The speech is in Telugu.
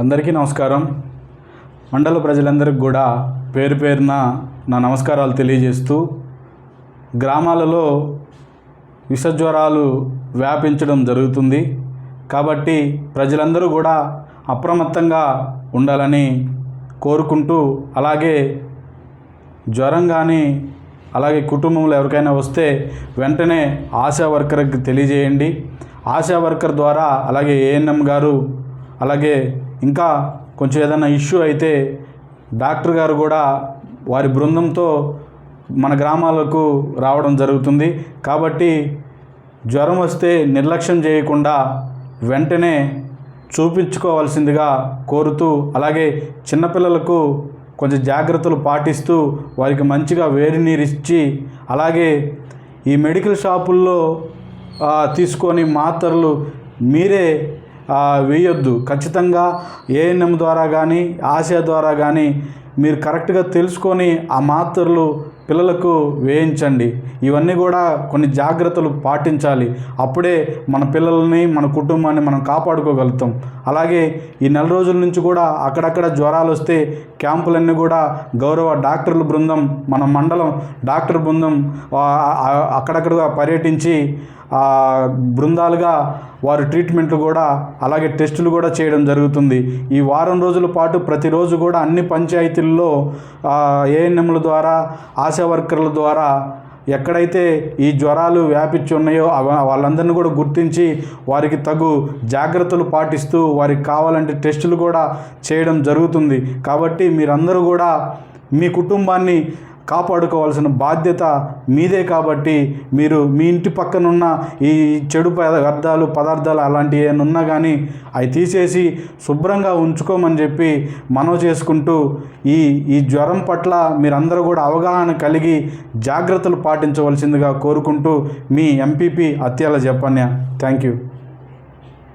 అందరికీ నమస్కారం. మండల ప్రజలందరికీ కూడా పేరు పేరున నా నమస్కారాలు తెలియజేస్తూ గ్రామాలలో విషజ్వరాలు వ్యాపించడం జరుగుతుంది. కాబట్టి ప్రజలందరూ కూడా అప్రమత్తంగా ఉండాలని కోరుకుంటూ అలాగే జ్వరం కానీ అలాగే కుటుంబంలో ఎవరికైనా వస్తే వెంటనే ఆశా వర్కర్కి తెలియజేయండి. ఆశా వర్కర్ ద్వారా అలాగే ఏఎన్ఎం గారు అలాగే ఇంకా కొంచెం ఏదైనా ఇష్యూ అయితే డాక్టర్ గారు కూడా వారి బృందంతో మన గ్రామాలకు రావడం జరుగుతుంది. కాబట్టి జ్వరం వస్తే నిర్లక్ష్యం చేయకుండా వెంటనే చూపించుకోవాల్సిందిగా కోరుతూ అలాగే చిన్నపిల్లలకు కొంచెం జాగ్రత్తలు పాటిస్తూ వారికి మంచిగా వేడి నీరు ఇచ్చి అలాగే ఈ మెడికల్ షాపుల్లో తీసుకొని మాత్రలు మీరే వేయొద్దు. ఖచ్చితంగా ఏఎన్ఎం ద్వారా కానీ ఆశా ద్వారా కానీ మీరు కరెక్ట్గా తెలుసుకొని ఆ మాత్రలు పిల్లలకు వేయించండి. ఇవన్నీ కూడా కొన్ని జాగ్రత్తలు పాటించాలి. అప్పుడే మన పిల్లల్ని మన కుటుంబాన్ని మనం కాపాడుకోగలుగుతాం. అలాగే ఈ నెల రోజుల నుంచి కూడా అక్కడక్కడ జ్వరాలు వస్తే క్యాంపులన్నీ కూడా గౌరవ డాక్టర్ల బృందం మన మండలం డాక్టర్ బృందం అక్కడక్కడగా అక్కడక్కడ పర్యటించి బృందాలుగా వారు ట్రీట్మెంట్లు కూడా అలాగే టెస్టులు కూడా చేయడం జరుగుతుంది. ఈ వారం రోజుల పాటు ప్రతిరోజు కూడా అన్ని పంచాయతీల్లో ఏఎన్ఎంల ద్వారా ఆశా వర్కర్ల ద్వారా ఎక్కడైతే ఈ జ్వరాలు వ్యాపించి ఉన్నాయో వాళ్ళందరినీ కూడా గుర్తించి వారికి తగు జాగ్రత్తలు పాటిస్తూ వారికి కావాలంటే టెస్టులు కూడా చేయడం జరుగుతుంది. కాబట్టి మీరందరూ కూడా మీ కుటుంబాన్ని కాపాడుకోవాల్సిన బాధ్యత మీదే కాబట్టి మీరు మీ ఇంటి పక్కనున్న ఈ చెడు వ్యర్థాలు పదార్థాలు అలాంటివి ఏమైనా ఉన్నా కానీ అవి తీసేసి శుభ్రంగా ఉంచుకోమని చెప్పి మనవి చేసుకుంటూ ఈ ఈ జ్వరం పట్ల మీరందరూ కూడా అవగాహన కలిగి జాగ్రత్తలు పాటించవలసిందిగా కోరుకుంటూ మీ MPP Atyala Cheppanya thank you